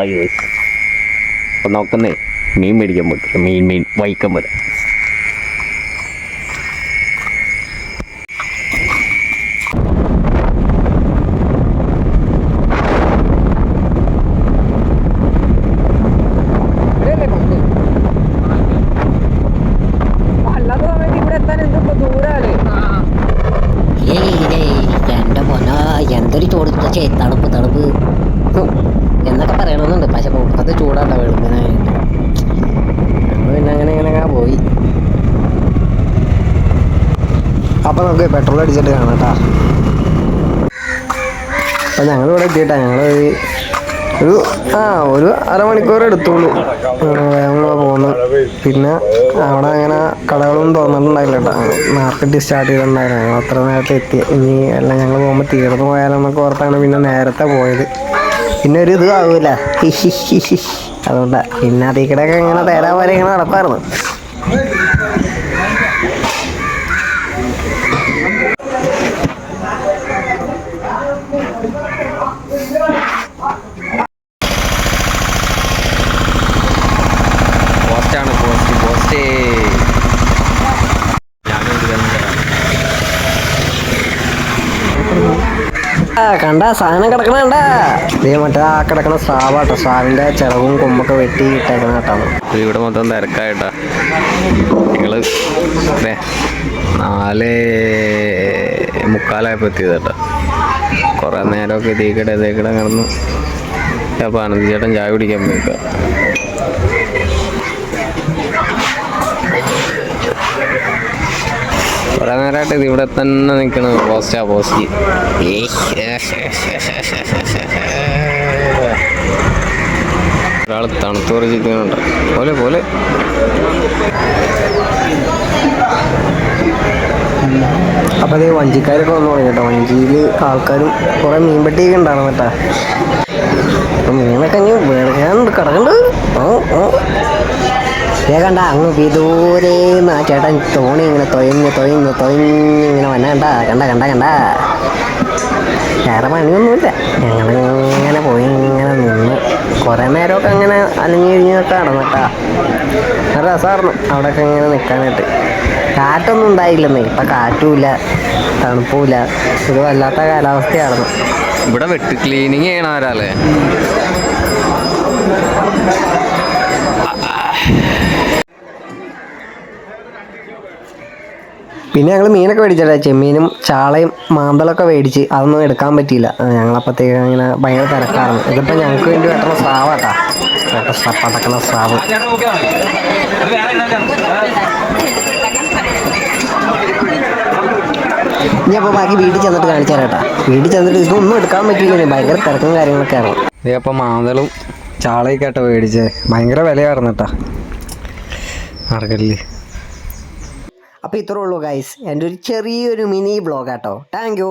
അയ്യോ അപ്പം നോക്കുന്നേ മീൻ മേടിക്കാൻ പറ്റില്ല മീൻ മീൻ വൈക്കം വരെ. എന്തൊരു ചൂട് ചേ തണുപ്പ് തണുപ്പ്. ഹും, എന്നൊക്കെ പറയണമെന്നുണ്ട് പക്ഷെ പൊക്കത്ത് ചൂടാണ്ട വെളുപ്പിനായിട്ട് ഞങ്ങൾ പിന്നെ അങ്ങനെ ഇങ്ങനെ പോയി. അപ്പോൾ നമുക്ക് പെട്രോൾ അടിച്ചിട്ട് കാണാം കേട്ടോ അപ്പം ഞങ്ങൾ ഇവിടെ എത്തിയിട്ടാ. ഞങ്ങൾ ഒരു ആ ഒരു അരമണിക്കൂർ എടുത്തോളൂ. ഞങ്ങൾ പോകുന്നു പിന്നെ. അവിടെ അങ്ങനെ കടകളൊന്നും തുറന്നിട്ടുണ്ടായില്ല കേട്ടോ മാർക്കറ്റ് സ്റ്റാർട്ട് ചെയ്തിട്ടുണ്ടായിരുന്നു അത്ര നേരത്തെ എത്തി. ഇനി എല്ലാം ഞങ്ങൾ പോകുമ്പോൾ തീർന്നു പോയാലെന്നൊക്കെ ഓർത്താണ് പിന്നെ നേരത്തെ പോയത്. പിന്നെ ഒരു ഇത് ആകൂല അതുകൊണ്ടാ. പിന്നെ അതീക്കടൊക്കെ ഇങ്ങനെ തേരാ പോലെ ഇങ്ങനെ നടപ്പായിരുന്നു പോസ്റ്റാണ് പോസ്റ്റ് പോസ്റ്റ് ഞാനും ഇത് തന്നെ തരാം. ആ കണ്ട സാധനം കിടക്കണ കണ്ട. ദേ മറ്റേ ആ കിടക്കണ സ്രാവാട്ടോ സ്രാവിന്റെ ചിറവും കൊമ്പൊക്കെ വെട്ടി ഇട്ടേക്കണ കേട്ടാണ് ഇവിടെ മൊത്തം തിരക്കായിട്ടാ. ഞങ്ങൾ നാല് മുക്കാലായപ്പോൾ എത്തിയത് കേട്ടോ. കുറേ നേരമൊക്കെ ഇതേക്കിടെ ഇതേക്കിടെ കിടന്നു. അപ്പൊ ആനന്ദ് ചേട്ടൻ ചായ കുടിക്കാൻ പോയിക്കാം. കുറേ നേരമായിട്ട് ഇത് ഇവിടെ തന്നെ നിൽക്കണ പോസ്റ്റാ പോസ്റ്റ്. ഒരാൾ തണുത്ത് ചിരിക്കുന്നുണ്ട് പോലെ പോലെ. അപ്പൊ അതേ വഞ്ചിക്കാരൊക്കെ വന്നു തുടങ്ങി കേട്ടോ. വഞ്ചിയിൽ ആൾക്കാരും കുറെ മീൻപെട്ടിയൊക്കെ ഉണ്ടായിരുന്നു കേട്ടാ. അപ്പൊ മീനൊക്കെ ഇനി വേറെ കിടക്കണ്ട് ഓ ഓ. കണ്ട അങ്ങ് വിദൂരേന്ന് ആ ചേട്ടൻ തോണി ഇങ്ങനെ തൊയഞ്ഞ് തൊയഞ്ഞ് തൊയഞ്ഞ് ഇങ്ങനെ വന്ന കണ്ട കണ്ട കണ്ട കണ്ട. വേറെ പണിയൊന്നുമില്ല. ഞങ്ങളിങ്ങനെ പോയി ഇങ്ങനെ നിന്ന് കുറേ നേരമൊക്കെ അങ്ങനെ അലഞ്ഞു കഴിഞ്ഞൊക്കെ നടന്നിട്ടാ. രസമായിരുന്നു അവിടെയൊക്കെ ഇങ്ങനെ നിൽക്കാനായിട്ട് കാറ്റൊന്നും ഉണ്ടായില്ലെന്നേ. ഇപ്പം കാറ്റുമില്ല തണുപ്പുമില്ല. ഒരു വല്ലാത്ത കാലാവസ്ഥയായിരുന്നു. ഇവിടെ വെട്ട് ക്ലീനിങ് ചെയ്യണ ആരാലേ പിന്നെ ഞങ്ങൾ മീനൊക്കെ മേടിച്ചല്ലേ? ചെമ്മീനും ചാളയും മാന്തളൊക്കെ മേടിച്ച് അതൊന്നും എടുക്കാൻ പറ്റിയില്ല. ഞങ്ങളപ്പോഴത്തേക്ക് ഇങ്ങനെ ഭയങ്കര തിരക്കാണ് ഇതിപ്പോൾ ഞങ്ങൾക്ക് വേണ്ടി വെട്ടണ സ്രാവാട്ടാ. വെട്ട പടക്കണ സ്രാവ്. ഇനി അപ്പോൾ ബാക്കി വീട്ടിൽ ചെന്നിട്ട് കാണിച്ചു തരാം കേട്ടാ വീട്ടിൽ ചെന്നിട്ട് ഇതൊന്നും എടുക്കാൻ പറ്റിയില്ല ഭയങ്കര തിരക്കും കാര്യങ്ങളൊക്കെ ആണ് ഇതേ അപ്പോൾ മാന്തളും ചാളയൊക്കെ ആട്ടോ മേടിച്ചേ. ഭയങ്കര വിലയായിരുന്നു കേട്ടാ മാർക്കറ്റിൽ അപ്പോൾ ഇത്രേ ഉള്ളൂ ഗൈസ് എന്റെ ഒരു ചെറിയൊരു മിനി ബ്ലോഗ് കേട്ടോ താങ്ക്